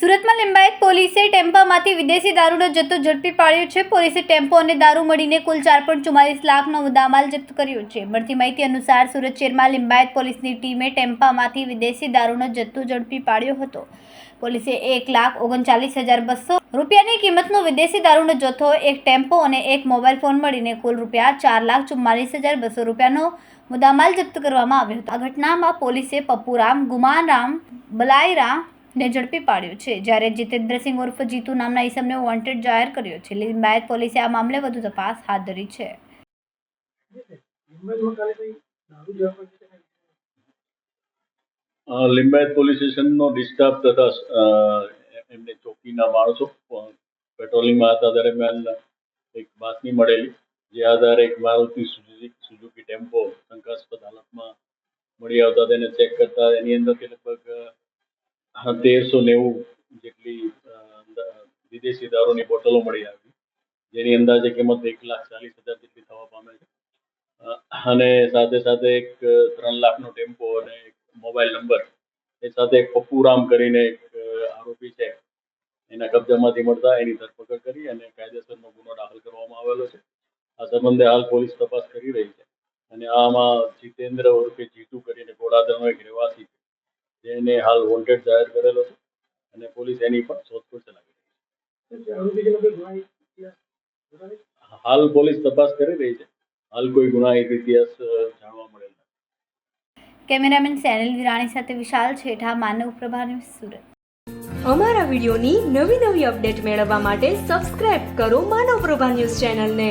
સુરતમાં લિંબાયત પોલીસે ટેમ્પામાંથી વિદેશી દારૂનો જથ્થો ઝડપી પાડ્યો છે. પોલીસે ટેમ્પો અને દારૂ મળીને કુલ ચાર પોઈન્ટ ચુમ્માલીસ લાખનો મુદ્દામાલ જપ્ત કર્યો છે. મળતી માહિતી અનુસાર સુરત શહેરમાં લિંબાયત પોલીસની ટીમે ટેમ્પામાંથી વિદેશી દારૂનો જથ્થો ઝડપી પાડ્યો હતો. પોલીસે એક લાખ ઓગણચાલીસ હજાર બસો રૂપિયાની કિંમતનો વિદેશી દારૂનો જથ્થો, એક ટેમ્પો અને એક મોબાઈલ ફોન મળીને કુલ રૂપિયા ચાર લાખ ચુમ્માલીસ હજાર બસો રૂપિયાનો મુદ્દામાલ જપ્ત કરવામાં આવ્યો હતો. આ ઘટનામાં પોલીસે પપ્પુરામ, ગુમાનરામ બલાયરા ને ઝડપી પાડ્યો છે. જ્યારે જીતેન્દ્રસિંહ ઉર્ફ જીતુ નામના ઈસમને વોન્ટેડ જાહેર કર્યો છે. લિંબાયત પોલીસે આ મામલે વધુ તપાસ હાથ ધરી છે. લિંબાયત પોલીસ સ્ટેશનનો ડિસ્ટાફ તથા એમને ચોકીના માણસો પેટ્રોલિંગમાં હતા, દરમિયાન એક બાતમી મળેલી. જે આધારે એક મારુતિ સુઝુકી ટેમ્પો શંકાસ્પદ હાલતમાં મળી આવતા તેને ચેક કરતા એની અંદરથી લગભગ તેરસો નેવું જેટલી વિદેશી દારૂની બોટલો મળી આવી. જેની અંદાજે કિંમત એક લાખ ચાલીસ હજાર જેટલી થવા પામે છે. અને સાથે સાથે એક ત્રણ લાખનો ટેમ્પો અને એક મોબાઈલ નંબર એ સાથે એક પપ્પુરામ કરીને એક આરોપી છે. એના કબજામાંથી મળતા એની ધરપકડ કરી અને કાયદેસરનો ગુનો દાખલ કરવામાં આવેલો છે. આ સંબંધે હાલ પોલીસ તપાસ કરી રહી છે. અને આમાં જીતેન્દ્ર ઉર્ફે જીતુ કરીને ગોળાદરનો એક રહેવાસી છે. જેને હાલ વોન્ટેડ જાહેર કરેલો છે અને પોલીસ એની પણ શોધખોળ ચલાવી રહી છે. હાલ પોલીસ તપાસ કરી રહી છે. હાલ કોઈ ગુનાહિત ઇતિહાસ જાણવા મળેલ નથી. કેમેરામેન સેનલ વિરાણી સાથે વિશાલ છેઠા માનવ પ્રભા ન્યૂઝ સુરત. અમારા વિડીયોની નવી નવી અપડેટ મેળવવા માટે સબસ્ક્રાઇબ કરો માનવ પ્રભા ન્યૂઝ ચેનલને.